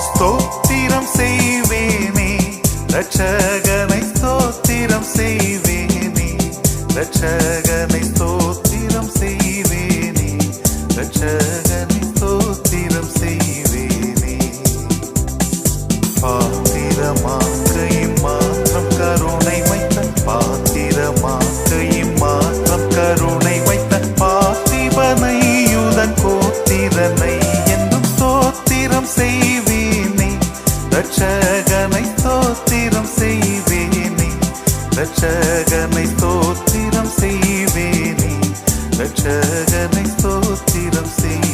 ஸ்தோத்திரம் செய்வேனே. ரட்சகனை ஸ்தோத்திரம் செய்வேனே. ரட்சகனை ஸ்தோத்திரம் செய்வேனே. ரட்சகனை ரட்சகனை ஸ்தோத்திரம் செய்வேனே. ரட்சகனை தோத்திரம் செய்வேனே. ரட்சகனை ஸ்தோத்திரம் செய்வேனே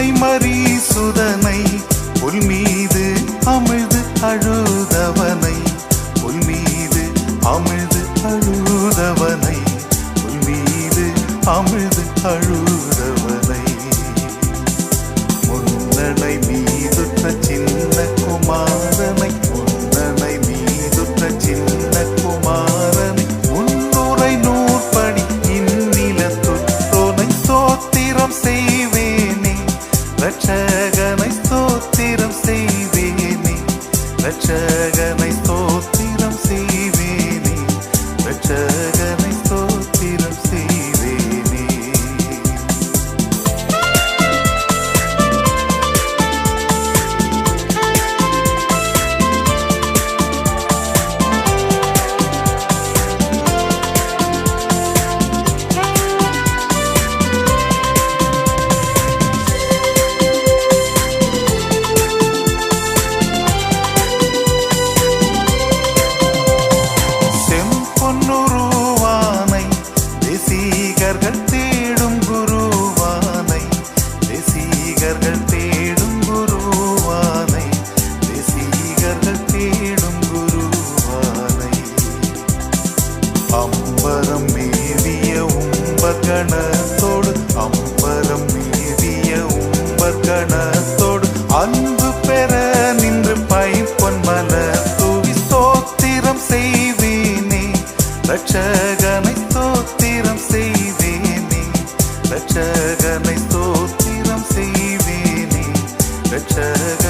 அன்னை மரீசுதனை புல் மீது அமிழ்து அழுதவனை புல் மீது அமிழ்து அழுதவனை புல் மீது அமிழ்து அழுதவனை. முன்னடை ரட்சகனை to go.